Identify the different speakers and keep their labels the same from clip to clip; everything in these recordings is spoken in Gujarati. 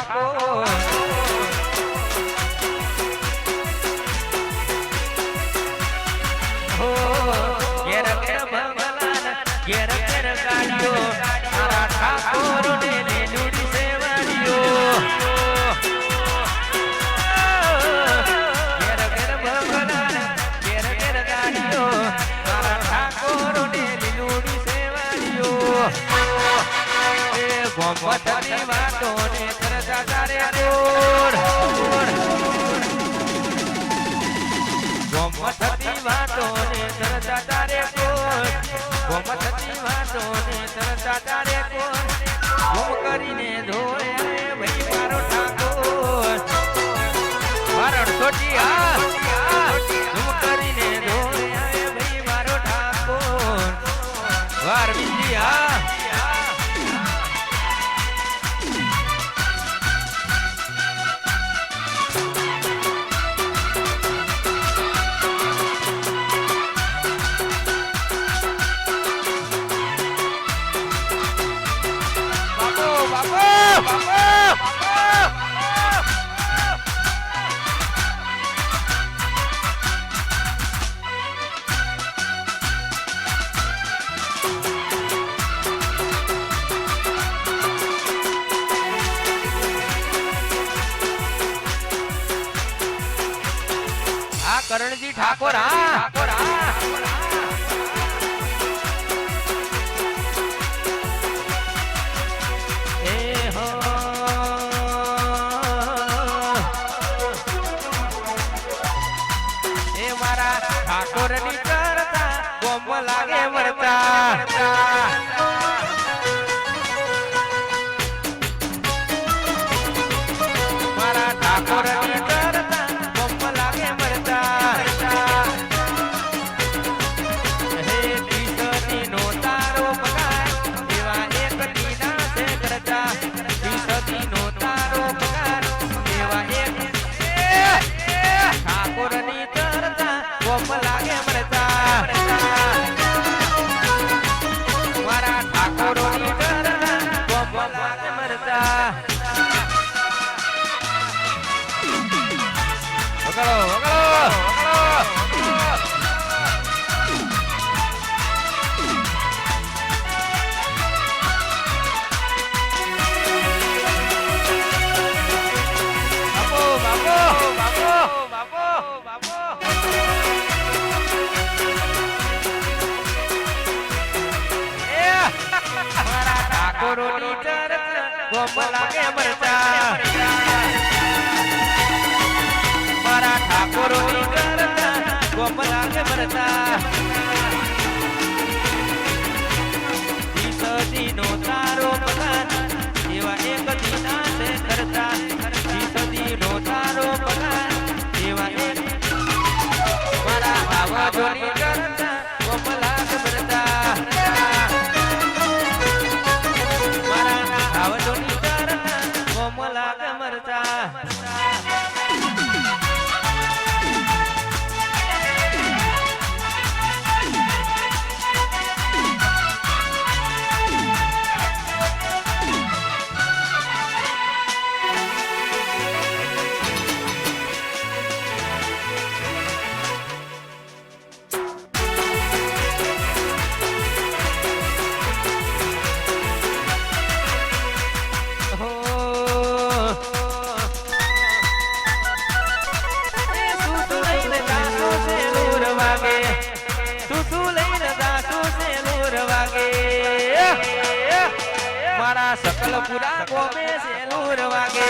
Speaker 1: Oh. પથની વાતો ને કરતા તારે દૂર ગોમ થતી વાતો ને કરતા તારે દૂર ગોમ થતી વાતો ને કરતા તારે દૂર ગોમ ઠાકોર. હા. ઠાકોર હા ઠાકોરની કરતા બોમ્બ લાગે વળતા ઢોરોની ચરત ગોમ લાગે મરચા. મારા ઠાકોરોની તારો એવા એક દિના મારા સકલ પુરા ગોમે સેલુર વાગે.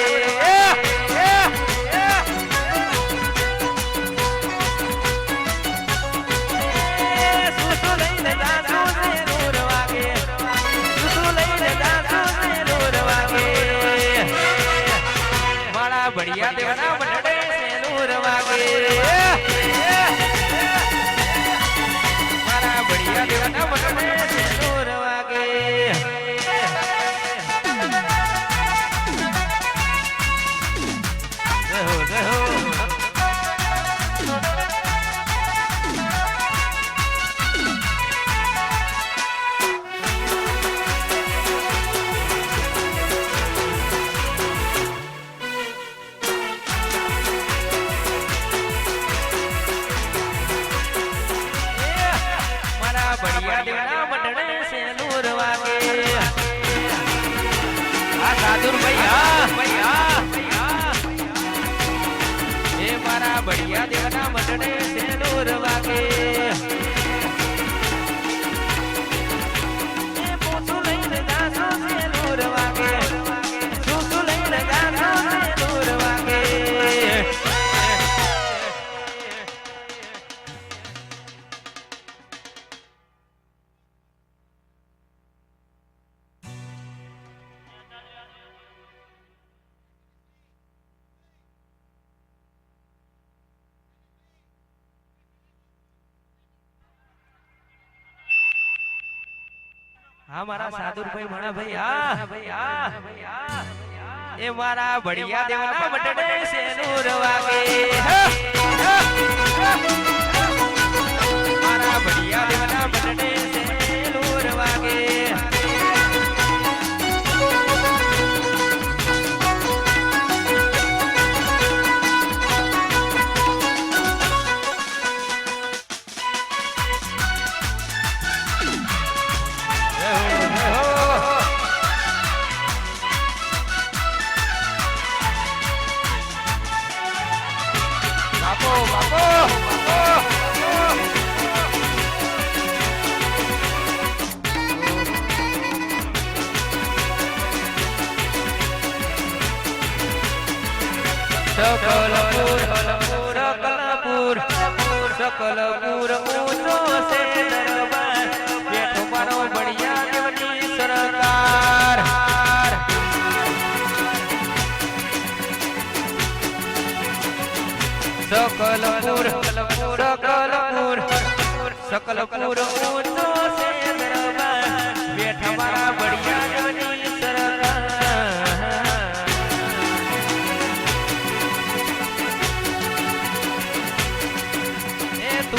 Speaker 1: બળિયા દેવાના બળિયા દેવના મંડળે સેનુર વાગે આ સાધુર ભાઈ હા એ મારા બળિયા દેવના મંડળે સેનુર વાગે. હા મારા સાધુરભાઈ ભણા ભાઈ હા ભાઈ હા ભાઈ આ એ મારા ભડિયા દેવા બટડે સેનુર વાગે સકલપુર સકલપુર સકલપુર ઊંચો છે દરબાર બેઠો સકલપુર સકલપુર સકલપુર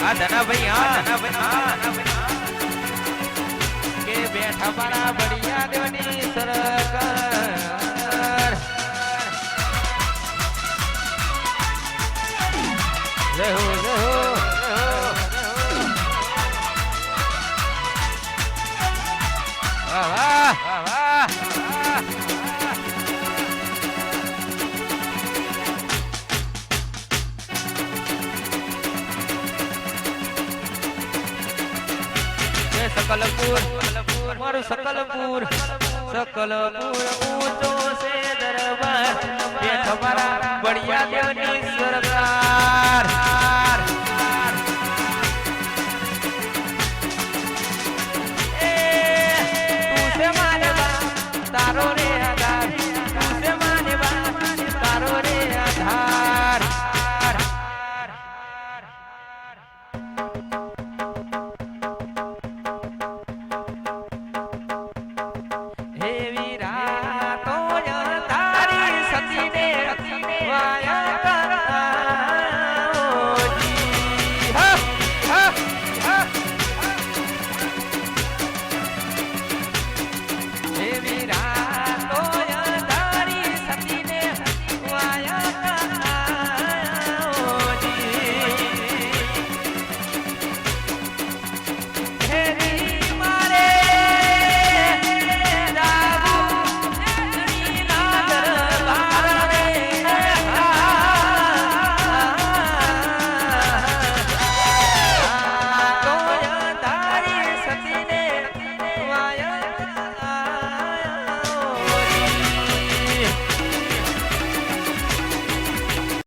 Speaker 1: હા ધનાભાઈ હા ધનાભાઈ હા કે બેઠા મારા બળિયા દેવની સકલપુર મારું સકલપુર સકલપુર ઊંચો છે દરબાર તમારા બળિયા દેવની